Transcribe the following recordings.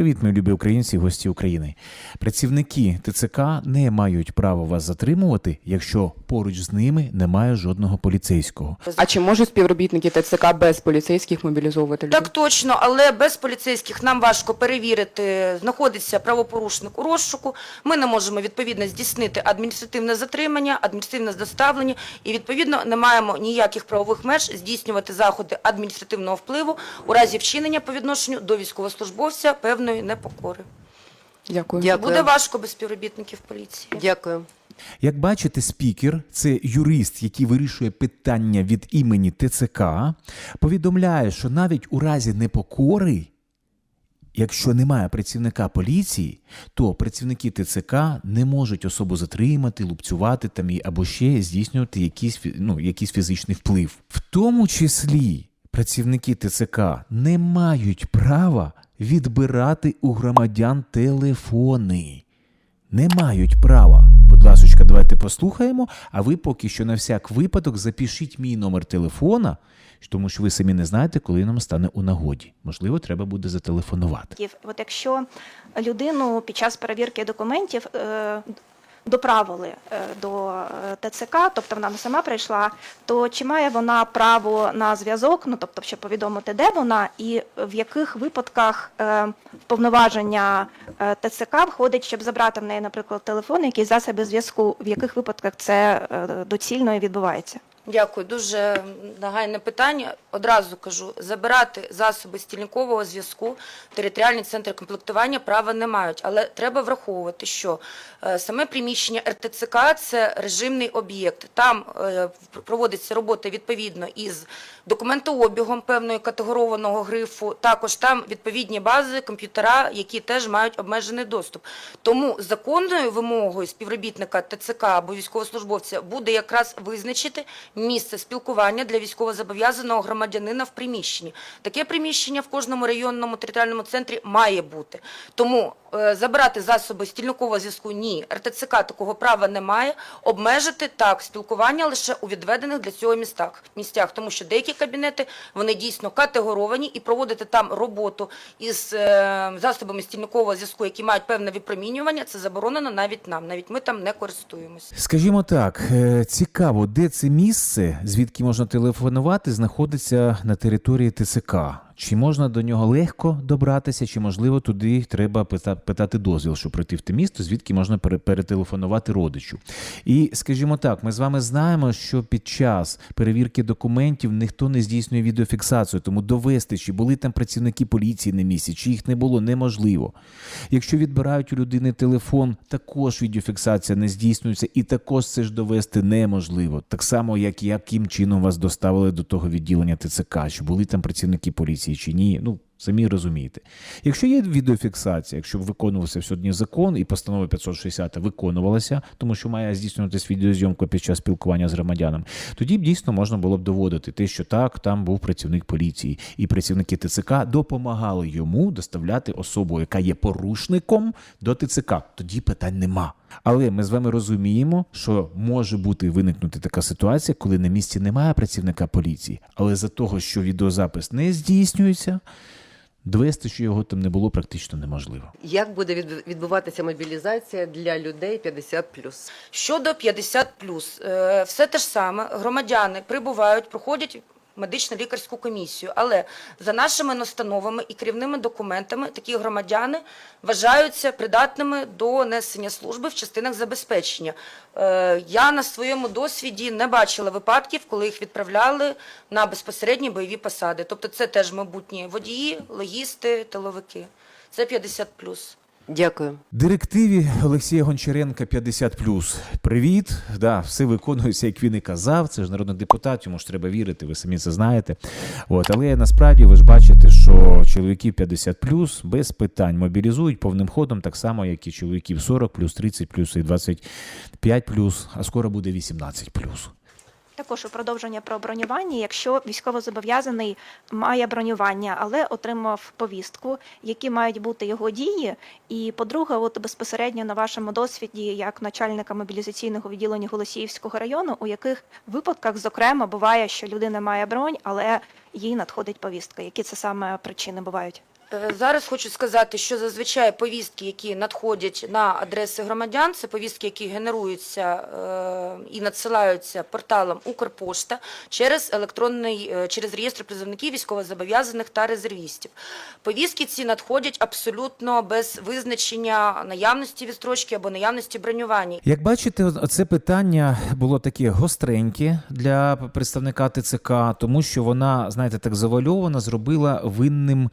Привіт, мої любі українці, гості України. Працівники ТЦК не мають права вас затримувати, якщо поруч з ними немає жодного поліцейського. А чи можуть співробітники ТЦК без поліцейських мобілізовувати людей? Так точно, але без поліцейських нам важко перевірити, знаходиться правопорушник у розшуку. Ми не можемо відповідно здійснити адміністративне затримання, адміністративне доставлення і відповідно не маємо ніяких правових меж здійснювати заходи адміністративного впливу у разі вчинення по відношенню до військовослужбовця певної непокори. Дякую. Дякую. Буде важко без співробітників поліції. Дякую. Як бачите, спікер це юрист, який вирішує питання від імені ТЦК, повідомляє, що навіть у разі непокори, якщо немає працівника поліції, то працівники ТЦК не можуть особу затримати, лупцювати там і або ще здійснювати якийсь, ну, якийсь фізичний вплив. В тому числі працівники ТЦК не мають права відбирати у громадян телефони не мають права. Будь ласка, давайте послухаємо. А ви поки що на всяк випадок запишіть мій номер телефона, тому що ви самі не знаєте, коли нам стане у нагоді. Можливо, треба буде зателефонувати. От якщо людину під час перевірки документів е, доправили е, до е, ТЦК, тобто вона не сама прийшла, то чи має вона право на зв'язок, ну тобто, щоб повідомити, де вона, і в яких випадках е, повноваження ТЦК входить, щоб забрати в неї, наприклад, телефон, якісь засоби зв'язку, в яких випадках це доцільно і відбувається? Дякую, дуже нагайне питання. Одразу кажу, забирати засоби стільникового зв'язку в територіальні центри комплектування права не мають. Але треба враховувати, що е, саме приміщення РТЦК – це режимний об'єкт. Там е, проводиться робота відповідно із документообігом певної категорованого грифу. Також там відповідні бази, комп'ютера, які теж мають обмежений доступ. Тому законною вимогою співробітника ТЦК або військовослужбовця буде якраз визначити місце спілкування для військовозобов'язаного громадянина в приміщенні. Таке приміщення в кожному районному територіальному центрі має бути. Тому е, забирати засоби стільникового зв'язку ні. РТЦК такого права не має. Обмежити так спілкування лише у відведених для цього містах, місцях, тому що деякі кабінети вони дійсно категоровані і проводити там роботу із е, засобами стільникового зв'язку, які мають певне випромінювання, це заборонено навіть нам. Навіть ми там не користуємося. Скажімо так, е, цікаво, де це місце, звідки можна телефонувати, знаходиться на території ТЦК. Чи можна до нього легко добратися, чи можливо туди треба пита- питати дозвіл, щоб прийти в те місто, звідки можна перетелефонувати родичу. І скажімо так, ми з вами знаємо, що під час перевірки документів ніхто не здійснює відеофіксацію, тому довести, чи були там працівники поліції на місці, чи їх не було, неможливо. Якщо відбирають у людини телефон, також відеофіксація не здійснюється, і також це ж довести неможливо. Так само, як яким чином вас доставили до того відділення ТЦК, чи були там працівники поліції чи ні. Ну, самі розумієте. Якщо є відеофіксація, якщо виконувався сьогодні закон і постанова 560 виконувалася, тому що має здійснюватись відеозйомка під час спілкування з громадянами, тоді б дійсно можна було б доводити те, що так, там був працівник поліції, і працівники ТЦК допомагали йому доставляти особу, яка є порушником, до ТЦК. Тоді питань нема. Але ми з вами розуміємо, що може бути виникнути така ситуація, коли на місці немає працівника поліції, але за того, що відеозапис не здійснюється, довести, що його там не було, практично неможливо. Як буде від- відбуватися мобілізація для людей 50+. Щодо 50+, е, все те ж саме, громадяни прибувають, проходять медично-лікарську комісію, але за нашими настановами і керівними документами такі громадяни вважаються придатними до несення служби в частинах забезпечення. Е, Я на своєму досвіді не бачила випадків, коли їх відправляли на безпосередні бойові посади. Тобто це теж майбутні водії, логісти, тиловики. Це 50+. Дякую. Директиві Олексія Гончаренка 50+. Привіт. Да, все виконується, як він і казав. Це ж народний депутат, йому ж треба вірити, ви самі це знаєте. От, але насправді ви ж бачите, що чоловіків 50+, без питань мобілізують повним ходом, так само, як і чоловіків 40 30 і 25 а скоро буде 18 Також у продовження про бронювання, якщо військовозобов'язаний має бронювання, але отримав повістку, які мають бути його дії. І по-друге, от безпосередньо на вашому досвіді, як начальника мобілізаційного відділення Голосіївського району, у яких випадках, зокрема, буває, що людина має бронь, але їй надходить повістка. Які це саме причини бувають? Е, Зараз хочу сказати, що зазвичай повістки, які надходять на адреси громадян, це повістки, які генеруються е, і надсилаються порталом Укрпошта через електронний е, через реєстр призовників військовозобов'язаних та резервістів. Повістки ці надходять абсолютно без визначення наявності відстрочки або наявності бронювання. Як бачите, це питання було таке гостреньке для представника ТЦК, тому що вона, знаєте, так завальована, зробила винним.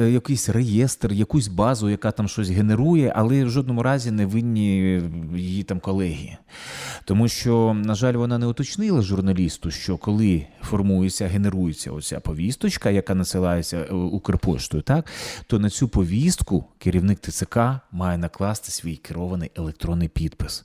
Е, Якийсь реєстр, якусь базу, яка там щось генерує, але в жодному разі не винні її там колеги. Тому що, на жаль, вона не уточнила журналісту, що коли формується, генерується оця повісточка, яка насилається е, Укрпоштою, так, то на цю повістку керівник ТЦК має накласти свій керований електронний підпис.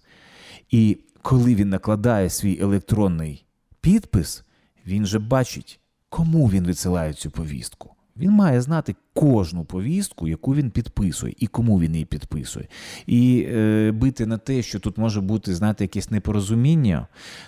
І коли він накладає свій електронний підпис, він же бачить, кому він відсилає цю повістку. Він має знати кожну повістку, яку він підписує, і кому він її підписує. І е, бити на те, що тут може бути, знаєте, якесь непорозуміння,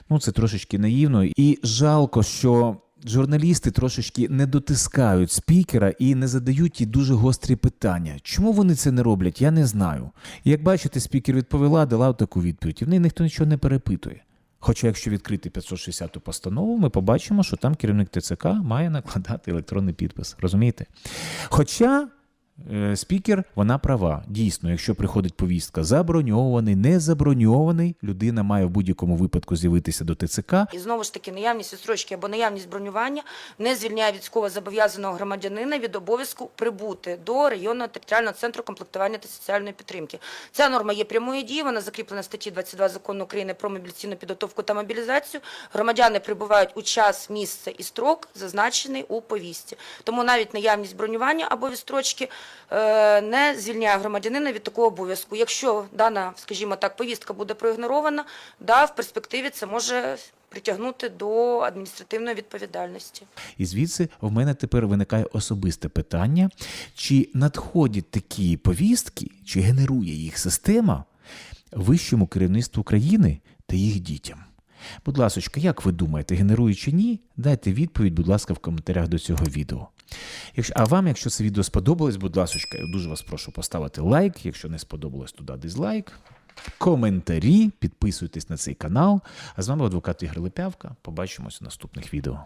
ну це трошечки наївно. І жалко, що журналісти трошечки не дотискають спікера і не задають ті дуже гострі питання. Чому вони це не роблять, я не знаю. Як бачите, спікер відповіла, дала таку відповідь. В неї ніхто нічого не перепитує. Хоча, якщо відкрити 560 постанову, ми побачимо, що там керівник ТЦК має накладати електронний підпис. Розумієте? Хоча спікер, вона права. Дійсно, якщо приходить повістка заброньований, не заброньований, людина має в будь-якому випадку з'явитися до ТЦК І знову ж таки, наявність відстрочки або наявність бронювання не звільняє військовозобов'язаного громадянина від обов'язку прибути до районного територіального центру комплектування та соціальної підтримки. Ця норма є прямою дією, вона закріплена в статті 22 закону України про мобілізаційну підготовку та мобілізацію. Громадяни прибувають у час, місце і строк, зазначений у повістці. Тому навіть наявність бронювання або відстрочки е, не звільняє громадянина від такого обов'язку. Якщо дана, скажімо так, повістка буде проігнорована, да, в перспективі це може притягнути до адміністративної відповідальності. І звідси в мене тепер виникає особисте питання: чи надходять такі повістки, чи генерує їх система вищому керівництву країни та їх дітям? Будь ласка, як ви думаєте, генерує чи ні? Дайте відповідь, будь ласка, в коментарях до цього відео. Якщо, а вам, якщо це відео сподобалось, будь ласка, я дуже вас прошу поставити лайк. Якщо не сподобалось, туди дизлайк. Коментарі, підписуйтесь на цей канал. А з вами адвокат Ігор Лепявка. Побачимось у наступних відео.